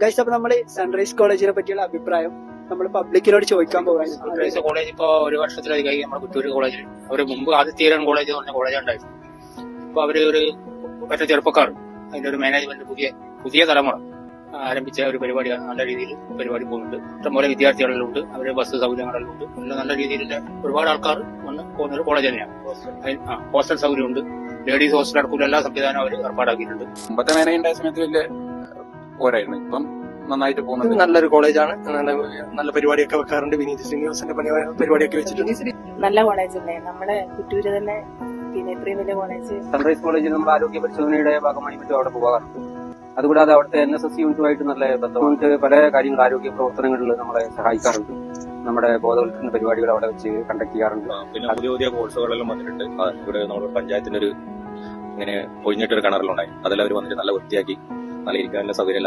Guys അപ്പൊ നമ്മൾ sunrise കോളേജിനെ പറ്റിയുള്ള അഭിപ്രായം നമ്മൾ പബ്ലിക്കിനോട് ചോദിക്കാൻ പോകാൻ സൺറൈസ് കോളേജ് ഇപ്പൊ ഒരു വർഷത്തിലധികമായി നമ്മുടെ കുറ്റൂർ കോളേജിൽ അവർ മുമ്പ് ആദിത്യരൻ കോളേജ് പറഞ്ഞ കോളേജ് ഉണ്ടായിരുന്നു. അപ്പൊ അവർ ഒരു മറ്റേ ചെറുപ്പക്കാർ അതിന്റെ ഒരു മാനേജ്മെന്റ് പുതിയ പുതിയ തലമുറ ആരംഭിച്ച ഒരു പരിപാടിയാണ്. നല്ല രീതിയിൽ പരിപാടി പോകുന്നുണ്ട്. ഇഷ്ടംപോലെ വിദ്യാർത്ഥികളെല്ലാം അവരുടെ അവർ ബസ് സൗകര്യങ്ങളെല്ലാം ഉണ്ട് എല്ലാം നല്ല രീതിയിലുള്ള ഒരുപാട് ആൾക്കാർ വന്ന് പോകുന്ന ഒരു കോളേജ് തന്നെയാണ്. ഹോസ്റ്റൽ സൗകര്യമുണ്ട്. ലേഡീസ് ഹോസ്റ്റൽ അടക്കം എല്ലാ സംവിധാനവും അവർ ഏർപ്പാടാക്കിയിട്ടുണ്ട്. മുമ്പത്തെ മേന ഉണ്ടായ സമയത്ത് വലിയ പോരായിരുന്നു. ഇപ്പം നന്നായിട്ട് പോകുന്നത് നല്ലൊരു കോളേജാണ്. നല്ല നല്ല പരിപാടിയൊക്കെ വെക്കാറുണ്ട്. വിനീത് ശ്രീനിവാസന്റെ പണി പരിപാടിയൊക്കെ വെച്ചിട്ടുണ്ട്. നല്ല കോളേജ് കോളേജല്ലേ? നമ്മുടെ കുറ്റൂര് തന്നെ പിന്നെ ഇത്രയും വലിയ കോളേജ്. സൺറൈസ് കോളേജിൽ നമ്മൾ ആരോഗ്യ പരിശോധനയുടെ ഭാഗമായി മറ്റും അവിടെ പോകാറുണ്ട്. അതുകൂടാതെ അവിടുത്തെ എൻ എസ് എസ് യൂണിറ്റുമായിട്ട് നല്ല ബന്ധമായിട്ട് പല കാര്യങ്ങൾ ആരോഗ്യ പ്രവർത്തനങ്ങളിൽ നമ്മളെ സഹായിക്കാറുണ്ട്. നമ്മുടെ ബോധവൽക്കരണ പരിപാടികൾ അവിടെ വെച്ച് കണ്ടക്ട് ചെയ്യാറുണ്ട്. പിന്നെ പുതിയ പുതിയ കോഴ്സുകളെല്ലാം വന്നിട്ടുണ്ട്. ഇവിടെ നമ്മുടെ പഞ്ചായത്തിന്റെ ഒരു ഇങ്ങനെ ഒഴിഞ്ഞിട്ടൊരു കിണറിലുണ്ടായി. അതെല്ലാം അവർ വന്നിട്ട് നല്ല വൃത്തിയാക്കി നല്ല ഇരിക്കാനുള്ള സൗകര്യം